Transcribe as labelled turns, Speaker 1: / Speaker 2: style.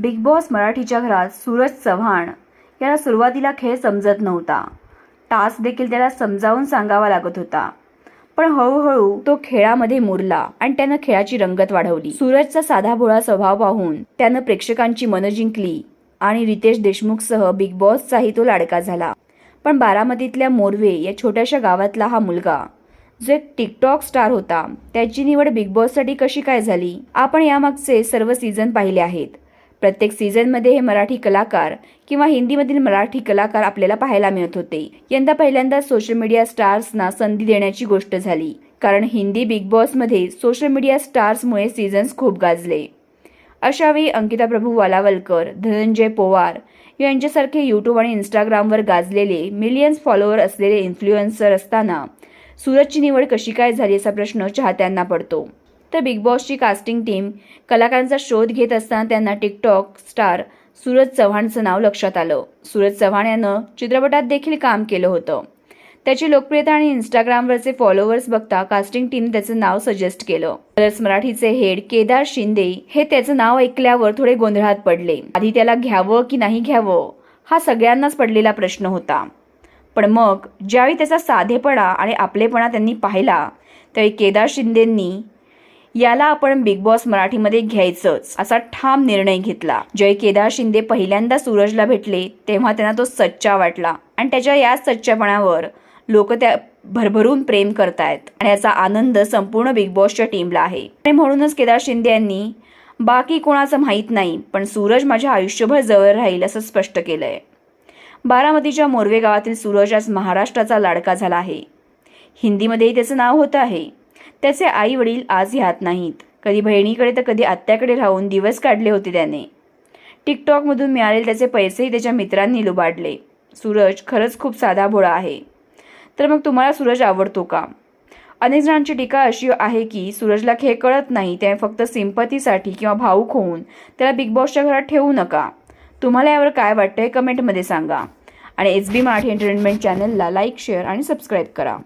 Speaker 1: Big boss मराठीच्या घरात सूरज चव्हाण याला सुरुवातीला खेळ समजत नव्हता. टास्क देखील त्याला समजावून सांगावा लागत होता. पण हळूहळू तो खेळामध्ये मुरला आणि त्यानं खेळाची रंगत वाढवली. सूरजचा साधा भोळा स्वभाव पाहून त्यानं प्रेक्षकांची मनं जिंकली आणि रितेश देशमुखसह बिग बॉसचाही तो लाडका झाला. पण बारामतीतल्या मोरवे या छोट्याशा गावातला हा मुलगा जो एक टिकटॉक स्टार होता त्याची निवड बिग बॉससाठी कशी काय झाली? आपण यामागचे सर्व सीझन पाहिले आहेत. प्रत्येक सीझनमध्ये हे मराठी कलाकार किंवा हिंदीमधील मराठी कलाकार आपल्याला पाहायला मिळत होते. यंदा पहिल्यांदा सोशल मीडिया स्टार्सना संधी देण्याची गोष्ट झाली. कारण हिंदी बिग बॉसमध्ये सोशल मीडिया स्टार्समुळे सीझन्स खूप गाजले. अशावेळी अंकिता प्रभू वालावलकर धनंजय पोवार यांच्यासारखे यूट्यूब आणि इंस्टाग्रामवर गाजलेले मिलियन्स फॉलोअर असलेले इन्फ्लुएन्सर असताना सूरजची निवड कशी काय झाली असा प्रश्न चाहत्यांना पडतो. तर बिग बॉसची कास्टिंग टीम कलाकारांचा शोध घेत असताना त्यांना टिकटॉक स्टार सूरज चव्हाणचं नाव लक्षात आलं. सूरज चव्हाण यानं चित्रपटात देखील काम केलं होतं. त्याची लोकप्रियता आणि इंस्टाग्रामवरचे फॉलोअर्स बघता कास्टिंग टीम त्याचं नाव सजेस्ट केलं. कलर्स मराठीचे हेड केदार शिंदे हे त्याचं नाव ऐकल्यावर थोडे गोंधळात पडले. आधी त्याला घ्यावं की नाही घ्यावं हा सगळ्यांनाच पडलेला प्रश्न होता. पण मग ज्यावेळी त्याचा साधेपणा आणि आपलेपणा त्यांनी पाहिला त्यावेळी केदार शिंदेंनी याला आपण बिग बॉस मराठीमध्ये घ्यायचंच असा ठाम निर्णय घेतला. जय केदार शिंदे पहिल्यांदा सूरजला भेटले तेव्हा त्यांना तो सच्चा वाटला. आणि त्याच्या याच सच्चापणावर लोक त्या भरभरून प्रेम करतायत आणि याचा आनंद संपूर्ण बिग बॉसच्या टीमला आहे. आणि म्हणूनच केदार शिंदे यांनी बाकी कोणाचं माहीत नाही पण सूरज माझ्या आयुष्यभर जवळ राहील असं स्पष्ट केलंय. बारामतीच्या मोरवे गावातील सूरज आज महाराष्ट्राचा लाडका झाला आहे. हिंदीमध्येही त्याचं नाव होतं आहे. त्याचे आई वडील आज ह्यात नाहीत. कधी बहिणीकडे तर कधी आत्याकडे राहून दिवस काढले होते त्याने. टिकटॉकमधून मिळालेले त्याचे पैसेही त्याच्या मित्रांनी लुबाडले. सूरज खरंच खूप साधा भोळा आहे. तर मग तुम्हाला सूरज आवडतो का? अनेक जणांची टीका अशी आहे की सूरजला खेळ कळत नाही त्याने फक्त सिंपतीसाठी किंवा भाऊक होऊन त्याला बिग बॉसच्या घरात ठेवू नका. तुम्हाला यावर काय वाटतं हे कमेंटमध्ये सांगा. आणि एस बी मराठी एंटरटेनमेंट चॅनलला लाईक शेअर आणि सबस्क्राईब करा.